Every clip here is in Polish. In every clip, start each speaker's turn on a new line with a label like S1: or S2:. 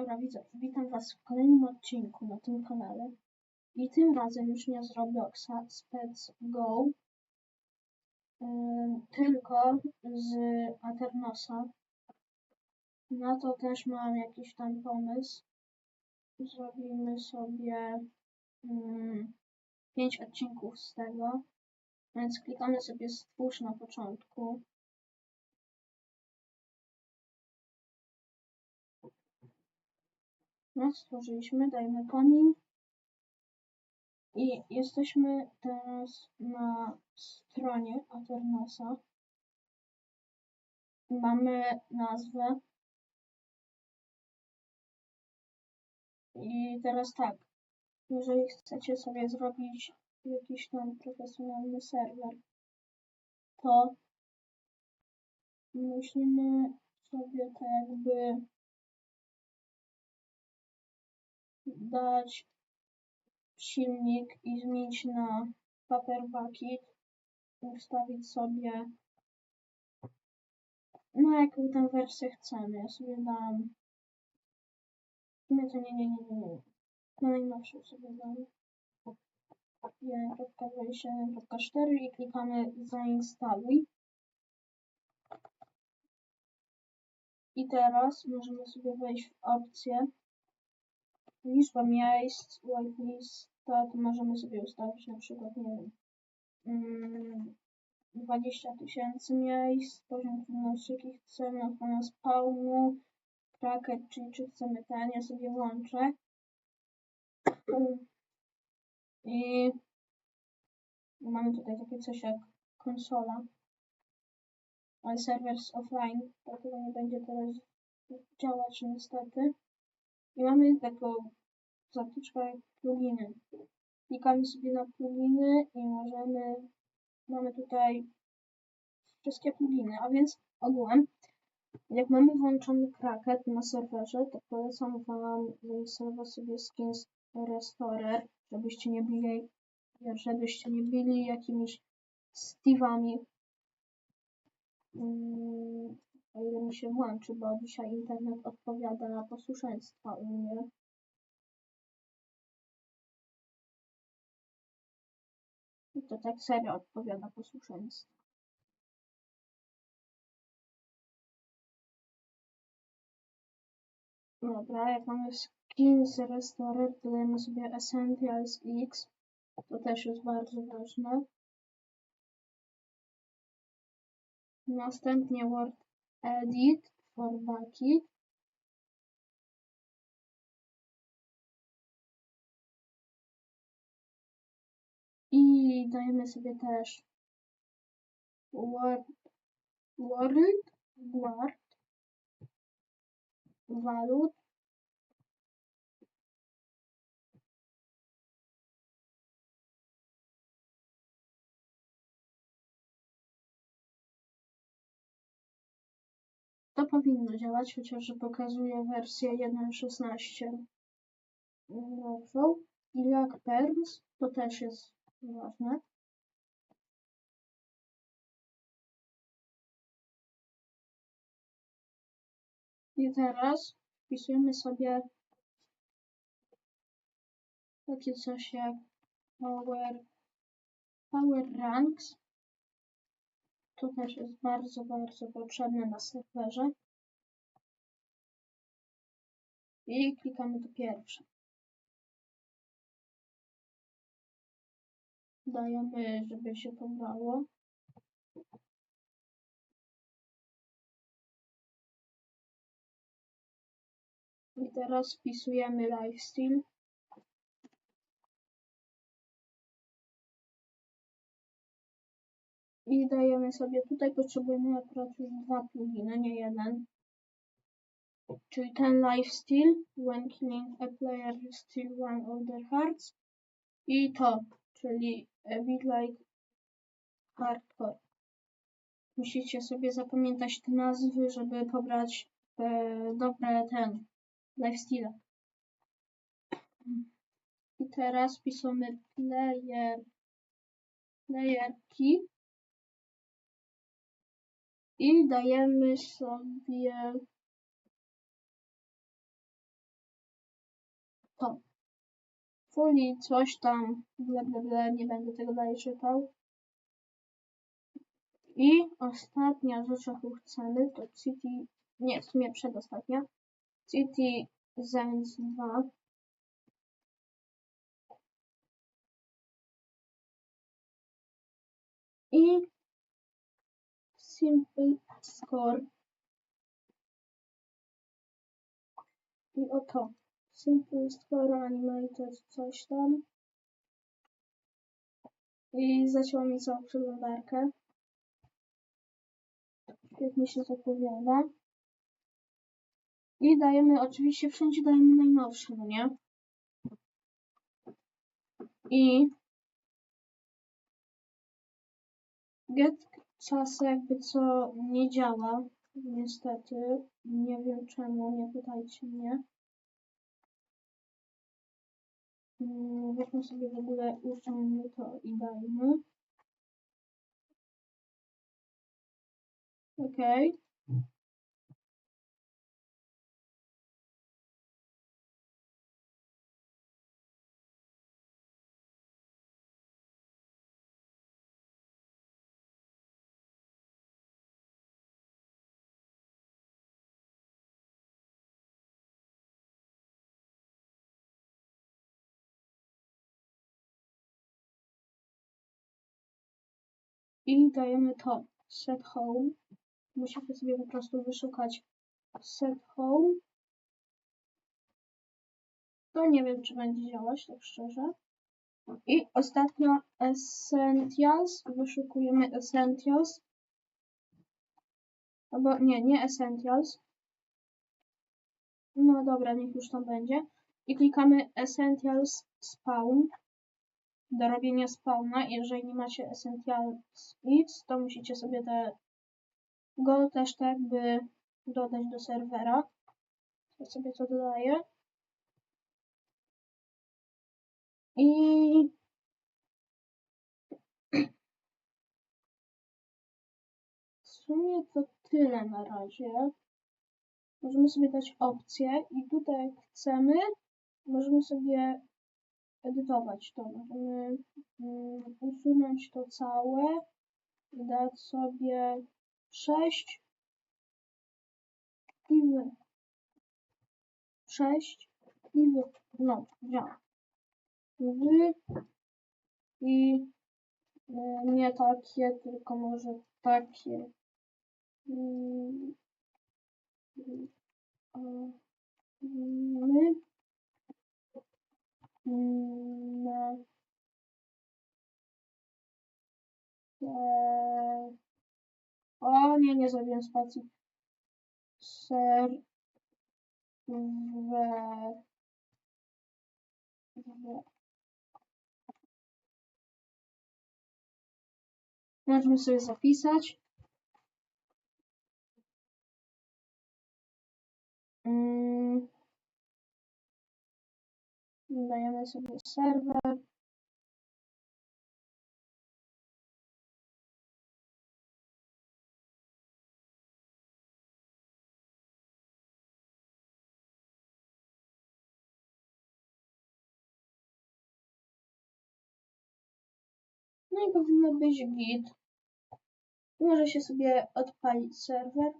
S1: Dobra, widzę. Witam Was w kolejnym odcinku na tym kanale. I tym razem już nie z Robloxa, Pets Go, ym, tylko z Aternosa. Na to też mam jakiś tam pomysł. Zrobimy sobie ym, 5 odcinków z tego. Więc klikamy sobie stwórz na początku. No, stworzyliśmy, dajmy komin. I jesteśmy teraz na stronie Aternosa. Mamy nazwę. I teraz tak, jeżeli chcecie sobie zrobić jakiś tam profesjonalny serwer, to musimy sobie tak jakby dać silnik i zmienić na Paper Bucket, ustawić sobie no jaką tam wersję chcemy. Ja sobie dam sumie to nie, nie, nie, nie, nie. Na najnowszą sobie dam 1.27.4 i klikamy zainstaluj. I teraz możemy sobie wejść w opcję liczba miejsc, whitelista, to możemy sobie ustawić na przykład, nie wiem, mm, 20 tysięcy miejsc, poziom trudności jaki chcemy, ochrona spawnu, bracket, czyli czy chcemy ten, ja sobie włączę. I mamy tutaj takie coś jak konsola, ale serwer jest offline, dlatego nie będzie teraz działać niestety. I mamy taką zatyczkę pluginy. Klikamy sobie na pluginy i możemy, mamy tutaj wszystkie pluginy, a więc ogółem, jak mamy włączony Kraket na serwerze, to polecam Wam zainstalować sobie Skins Restorer, żebyście nie byli, żebyście nie byli jakimiś Steve'ami. O ile mi się włączy, bo dzisiaj internet odpowiada na posłuszeństwa u mnie. I to tak serio odpowiada posłuszeństwu. Dobra, jak mamy skins restorer, to dajemy sobie Essentials X. To też jest bardzo ważne. Następnie Word Edit for. I dajemy sobie też Word, Word, Word, Valut, powinno działać, chociaż pokazuje wersję 1.16 nową. I jak perms, to też jest ważne. I teraz wpisujemy sobie takie coś jak power, power ranks. To też jest bardzo, bardzo potrzebne na serwerze. I klikamy to pierwsze. Dajemy, żeby się pobrało. I teraz wpisujemy lifestyle. I dajemy sobie, tutaj potrzebujemy akurat już dwa pluginy, nie jeden. Czyli ten lifestyle, when killing a player you steal one of their hearts. I to, czyli a bit like hardcore. Musicie sobie zapamiętać te nazwy, żeby pobrać e, dobre ten lifestyle. I teraz pisamy player, player key i dajemy sobie to. Fully coś tam, bla bla bla, nie będę tego dalej czytał. I ostatnia rzecz, jaką chcemy, to City, nie, w sumie przedostatnia, City Zens 2. I Simple Score. I oto. Simple Score Animated coś tam. I zacięło mi całą przeglądarkę. Świetnie się zapowiada. I dajemy, oczywiście wszędzie dajemy najnowsze, no nie? I get czas jakby co nie działa, niestety. Nie wiem czemu, nie pytajcie mnie. Mm, Weźmy sobie w ogóle, usuńmy to i dajmy. Okej. I dajemy to set home. Musimy sobie po prostu wyszukać set home. To nie wiem, czy będzie działać, tak szczerze. I ostatnio Essentials. Wyszukujemy Essentials. Albo nie, nie Essentials. No dobra, niech już tam będzie. I klikamy Essentials Spawn. Do robienia spawna. Jeżeli nie macie Essentials X, to musicie sobie te go też tak by dodać do serwera. Ja sobie to dodaję. I w sumie to tyle na razie. Możemy sobie dać opcję i tutaj jak chcemy, możemy sobie edytować to. Możemy mm, usunąć to całe i dać sobie 6 i wy. 6 i wy. No, działa. Wy i e, nie takie, tylko może takie. Mm, My mm, o nie, nie zrobiłem spacji. Ser we w Możemy sobie zapisać. Mm. Dajemy sobie serwer. No i powinno być git. Może się sobie odpalić serwer.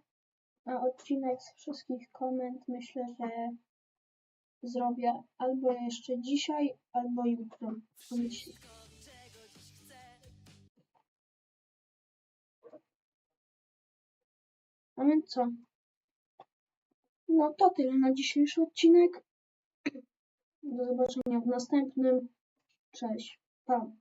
S1: A odcinek z wszystkich komend myślę, że zrobię albo jeszcze dzisiaj, albo jutro. Myślę. A więc co? No to tyle na dzisiejszy odcinek. Do zobaczenia w następnym. Cześć. Pa.